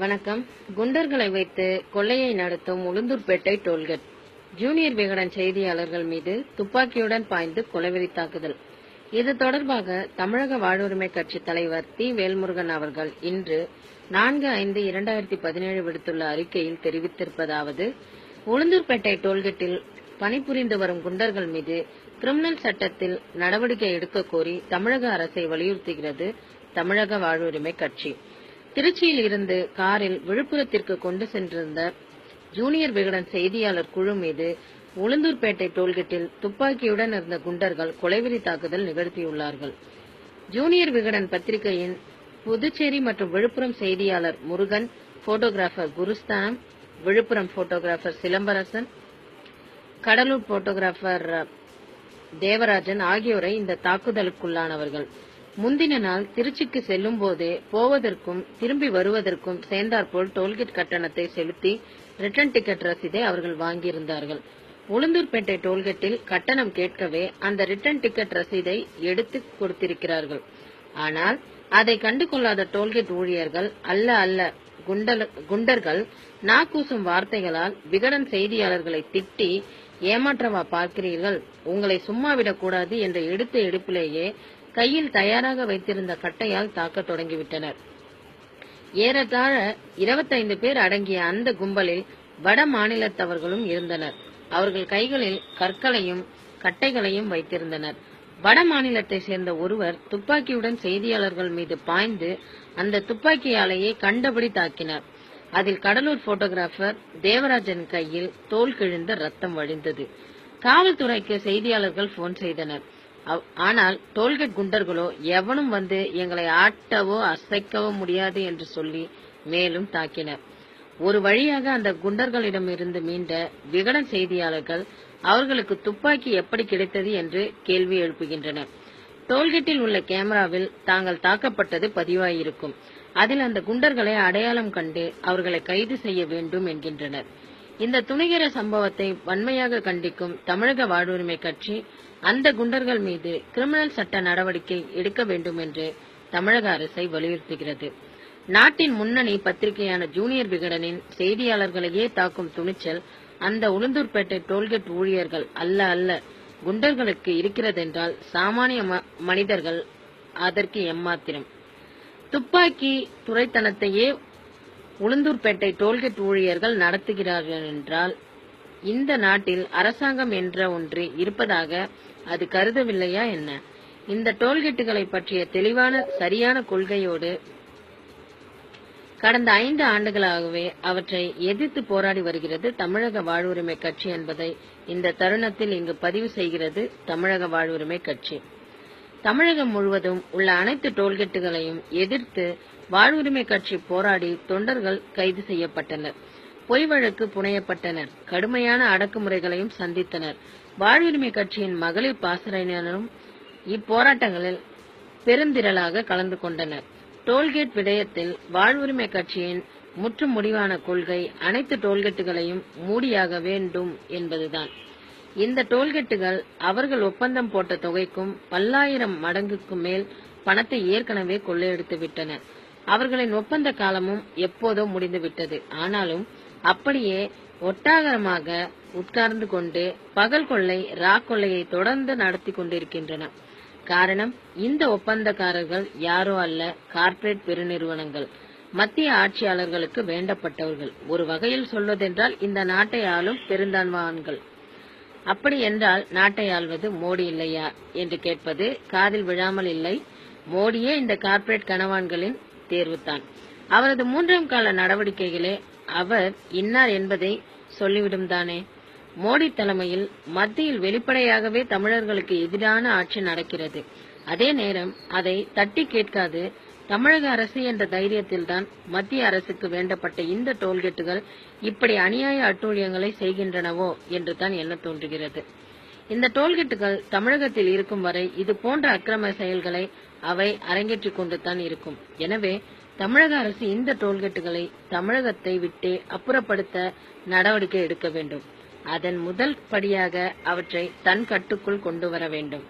வணக்கம். குண்டர்களை வைத்து கொள்ளையை நடத்தும் உளுந்தூர்பேட்டை டோல்கேட். ஜூனியர் விகடன் செய்தியாளர்கள் மீது துப்பாக்கியுடன் பாய்ந்து கொலைவெறி தாக்குதல். இது தொடர்பாக தமிழக வாழ்வுரிமை கட்சி தலைவர் தி வேல்முருகன் அவர்கள் இன்று நான்கு ஐந்து இரண்டாயிரத்தி பதினேழு விடுத்துள்ள அறிக்கையில் தெரிவித்திருப்பதாவது உளுந்தூர்பேட்டை டோல்கேட்டில் பணிபுரிந்து வரும் குண்டர்கள் மீது கிரிமினல் சட்டத்தில் நடவடிக்கை எடுக்க கோரி தமிழக அரசை வலியுறுத்துகிறது தமிழக வாழ்வுரிமை கட்சி. திருச்சியில் இருந்து காரில் விழுப்புரத்திற்கு கொண்டு சென்றிருந்த ஜூனியர் விகடன் செய்தியாளர் குழு மீது உளுந்தூர்பேட்டை டோல்கேட்டில் துப்பாக்கியுடன் இருந்த குண்டர்கள் கொலைவெறி தாக்குதல் நிகழ்த்தியுள்ளார்கள். ஜூனியர் விகடன் பத்திரிகையின் புதுச்சேரி மற்றும் விழுப்புரம் செய்தியாளர் Murugan photographer Gurusthanam Villupuram photographer Silambarasan Cuddalore photographer Devarajan ஆகியோரை இந்த தாக்குதலுக்குள்ளானவர்கள். முந்தின நாள் திருச்சிக்கு செல்லும் போதே போவதற்கும் திரும்பி வருவதற்கும் சேர்ந்தாற்போல் டோல்கேட் கட்டணத்தை செலுத்தி ரிட்டர்ன் டிக்கெட் ரசீதை அவர்கள் வாங்கியிருந்தார்கள். உளுந்தூர்பேட்டை டோல்கேட்டில் கட்டணம் கேட்கவே அந்த ரிட்டர்ன் டிக்கெட் ரசீதை எடுத்து கொடுத்திருக்கிறார்கள். ஆனால் அதை கண்டு கொள்ளாத டோல்கேட் ஊழியர்கள் அல்ல அல்ல குண்டர்கள் நாக்கூசும் வார்த்தைகளால் விகடன் செய்தியாளர்களை திட்டி ஏமாற்றவா பார்க்கிறீர்கள்? உங்களை சும்மா விடக்கூடாது என்ற எடுத்த எடுப்பிலேயே கையில் தயாராக வைத்திருந்த கட்டையால் தாக்க தொடங்கிவிட்டனர். ஏறத்தாழ இருபத்தைந்து பேர் அடங்கிய அந்த கும்பலில் வட மாநிலத்தவர்களும் இருந்தனர். அவர்கள் கைகளில் கற்களையும் கட்டைகளையும் வைத்திருந்தனர். வட மாநிலத்தை சேர்ந்த ஒருவர் துப்பாக்கியுடன் செய்தியாளர்கள் மீது பாய்ந்து அந்த துப்பாக்கியாலேயே கண்டபடி தாக்கினார். அதில் கடலூர் போட்டோகிராபர் தேவராஜன் கையில் தோல் கிழிந்த ரத்தம் வழிந்தது. காவல்துறைக்கு செய்தியாளர்கள் போன் செய்தனர். ஆனால் டோல்கேட் குண்டர்களோ எவனும் வந்து எங்களை ஆட்டவோ அசைக்கவோ முடியாது என்று சொல்லி மேலும் தாக்கினர். ஒரு வழியாக அந்த குண்டர்களிடமிருந்து மீண்ட விகடன் செய்தியாளர்கள் அவர்களுக்கு துப்பாக்கி எப்படி கிடைத்தது என்று கேள்வி எழுப்புகின்றனர். டோல்கேட்டில் உள்ள கேமராவில் தாங்கள் தாக்கப்பட்டது பதிவாயிருக்கும். அதில் அந்த குண்டர்களை அடையாளம் கண்டு அவர்களை கைது செய்ய வேண்டும் என்கின்றனர். இந்த துணிகர சம்பவத்தை வன்மையாக கண்டிக்கும் தமிழக வாழ்வுரிமை கட்சி அந்த குண்டர்கள் மீது கிரிமினல் சட்ட நடவடிக்கை எடுக்க வேண்டும் என்று தமிழக அரசை வலியுறுத்துகிறது. நாட்டின் முன்னணி பத்திரிகையான ஜூனியர் விகடனின் செய்தியாளர்களையே தாக்கும் துணிச்சல் அந்த உளுந்தூர்பேட்டை டோல்கேட் ஊழியர்கள் அல்ல அல்ல குண்டர்களுக்கு இருக்கிறதென்றால் சாமானிய மனிதர்கள் அதற்கு எம்மாத்திரம். துப்பாக்கி துறைத்தனத்தையே உளுந்தூர்பேட்டை டோல்கேட் ஊழியர்கள் நடத்துகிறார்கள் என்றால் இந்த நாட்டில் அரசாங்கம் என்ற ஒன்று இருப்பதாக அது கருதவில்லையா என்ன? இந்த டோல்கேட்டுகளை பற்றிய தெளிவான சரியான கொள்கையோடு கடந்த ஐந்து ஆண்டுகளாகவே அவற்றை எதிர்த்து போராடி வருகிறது தமிழக வாழ்வுரிமை கட்சி என்பதை இந்த தருணத்தில் இங்கு பதிவு செய்கிறது தமிழக வாழ்வுரிமை கட்சி. தமிழகம் முழுவதும் உள்ள அனைத்து டோல்கேட்டுகளையும் எதிர்த்து வாழ்வுரிமை கட்சி போராடி தொண்டர்கள் கைது செய்யப்பட்டனர். பொய் வழக்கு புனையப்பட்டனர். கடுமையான அடக்குமுறைகளையும் சந்தித்தனர். வாழ்வுரிமை கட்சியின் மகளிர் பாசறையினரும் இப்போராட்டங்களில் பெருந்திரளாக கலந்து கொண்டனர். டோல்கேட் விடயத்தில் வாழ்வுரிமை கட்சியின் முற்று முடிவான கொள்கை அனைத்து டோல்கேட்டுகளையும் மூடியாக வேண்டும் என்பதுதான். இந்த டோல்கேட்டுகள் அவர்கள் ஒப்பந்தம் போட்ட தொகைக்கும் பல்லாயிரம் மடங்குக்கும் மேல் பணத்தை ஏற்கனவே கொள்ளையடித்து விட்டன. அவர்களின் ஒப்பந்த காலமும் எப்போதோ முடிந்துவிட்டது ஆனாலும் அப்படியே ஒட்டாகரமாக உட்கார்ந்து கொண்டு பகல் கொள்ளை ரா கொள்ளையை தொடர்ந்து நடத்தி கொண்டிருக்கின்றன. காரணம் இந்த ஒப்பந்தக்காரர்கள் யாரோ அல்ல கார்ப்பரேட் பெருநிறுவனங்கள். மத்திய ஆட்சியாளர்களுக்கு வேண்டப்பட்டவர்கள். ஒரு வகையில் சொல்வதென்றால் இந்த நாட்டை ஆளும் பெருந்தான்வான்கள் அப்படி என்றால் நாட்டை ஆள்வது மோடி இல்லையா என்று கேட்பது காதில் விழாமல் இல்லை. மோடியே இந்த கார்ப்பரேட் கனவான்களின் தேர்வுதான். அவரது மூன்றாம் கால நடவடிக்கைகளே அவர் இன்னார் என்பதை சொல்லிவிடும் தானே. மோடி தலைமையில் மத்தியில் வெளிப்படையாகவே தமிழர்களுக்கு எதிரான ஆட்சி நடக்கிறது. அதே நேரம் அதை தட்டி கேட்காது தமிழக அரசு என்ற தைரியத்தில்தான் மத்திய அரசுக்கு வேண்டப்பட்ட இந்த டோல்கேட்டுகள் இப்படி அநியாய அட்டூழியங்களை செய்கின்றனவோ என்று தான் எண்ண தோன்றுகிறது. இந்த டோல்கேட்டுகள் தமிழகத்தில் இருக்கும் வரை இது போன்ற அக்கிரம செயல்களை அவை அரங்கேற்றிக் கொண்டு தான் இருக்கும். எனவே தமிழக அரசு இந்த டோல்கேட்டுகளை தமிழகத்தை விட்டு அப்புறப்படுத்த நடவடிக்கை எடுக்க வேண்டும். அதன் முதல் படியாக அவற்றை தன் கட்டுக்குள் கொண்டு வர வேண்டும்.